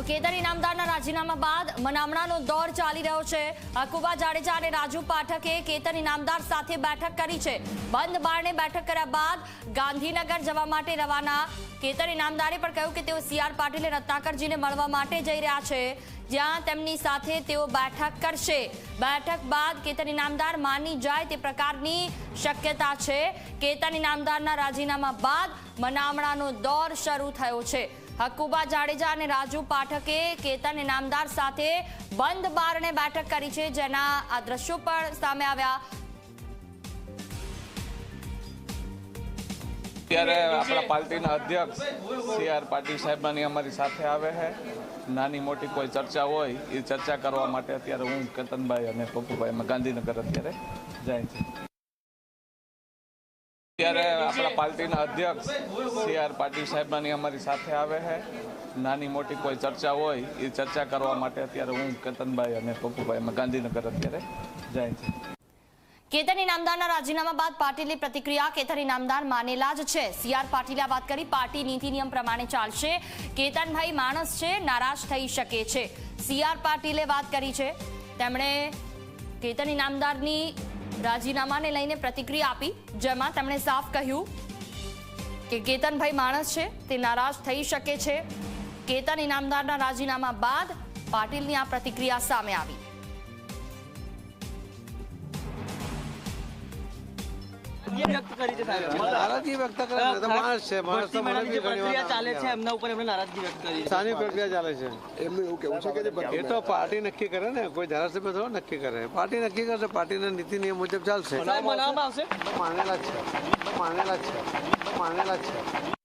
તો કેતન ઇનામદારના રાજીનામા બાદ મનામણાનો દોર ચાલી રહ્યો છે. હકુબા જાડેજા અને રાજુ પાઠકે કેતન ઇનામદાર સાથે બેઠક કરી છે. બંધ બારણે બેઠક કર્યા બાદ ગાંધીનગર જવા માટે રવાના. કેતન ઇનામદારે પણ કહ્યું કે તેઓ સીઆર પાટીલ રત્નાકરજીને મળવા માટે જઈ રહ્યા છે. જ્યાં તેમની સાથે તેઓ બેઠક કરશે. બેઠક બાદ કેતન ઇનામદાર માની જાય તે પ્રકારની શક્યતા છે. કેતન ઇનામદારના રાજીનામા બાદ મનામણાનો દોર શરૂ થયો છે. હકુબા જાડેજા અને રાજુ પાઠકે કેતન ઇનામદાર સાથે બંધ બારણે બેઠક કરી છે, જેના આ દ્રશ્યો પણ સામે આવ્યા. ત્યારે આપણા પાર્ટીના અધ્યક્ષ સી આર પાટીલ સાહેબાની અમારી સાથે આવે છે. નાની મોટી કોઈ ચર્ચા હોય, એ ચર્ચા કરવા માટે અત્યારે હું, કેતનભાઈ અને પપ્પુભાઈ અમે ગાંધીનગર અત્યારે જાય છે. ત્યારે આપણા પાર્ટીના અધ્યક્ષ સી આર પાટીલ સાહેબાની અમારી સાથે આવે છે. નાની મોટી કોઈ ચર્ચા હોય, એ ચર્ચા કરવા માટે અત્યારે હું, કેતનભાઈ અને પપ્પુભાઈ અમે ગાંધીનગર અત્યારે જાય છે. કેતન ઇનામદારના રાજીનામા બાદ પાટીલની પ્રતિક્રિયા, કેતન ઇનામદાર માનેલા જ છે. સીઆર પાટીલે વાત કરી, પાર્ટી નીતિ નિયમ પ્રમાણે ચાલશે. કેતનભાઈ માણસ છે, નારાજ થઈ શકે છે. સીઆર પાટીલે વાત કરી છે. તેમણે કેતન ઇનામદારની રાજીનામાને લઈને પ્રતિક્રિયા આપી, જેમાં તેમણે સાફ કહ્યું કે કેતનભાઈ માણસ છે, તે નારાજ થઈ શકે છે. કેતન ઇનામદારના રાજીનામા બાદ પાટીલની આ પ્રતિક્રિયા સામે આવી. વ્યક્ત કરી છે સાહેબ. નારાજગી વ્યક્ત કરે ને માણસ છે માણસ તો મને ભરતી બી મેળાની જે પ્રક્રિયા ચાલે છે એમના ઉપર એમણે નારાજગી વ્યક્ત કરી. છે. શાની પ્રક્રિયા ચાલે છે. એમનું એવું કેવું છે કે એ તો પાર્ટી નક્કી કરે ને. કોઈ ધારાસભ્ય થોડો નક્કી કરે. પાર્ટી નક્કી કરશે પાર્ટીના નીતિ નિયમ મુજબ ચાલશે. સાહેબ બનાવવામાં આવશે? માનેલા છે. માનેલા છે. માનેલા છે.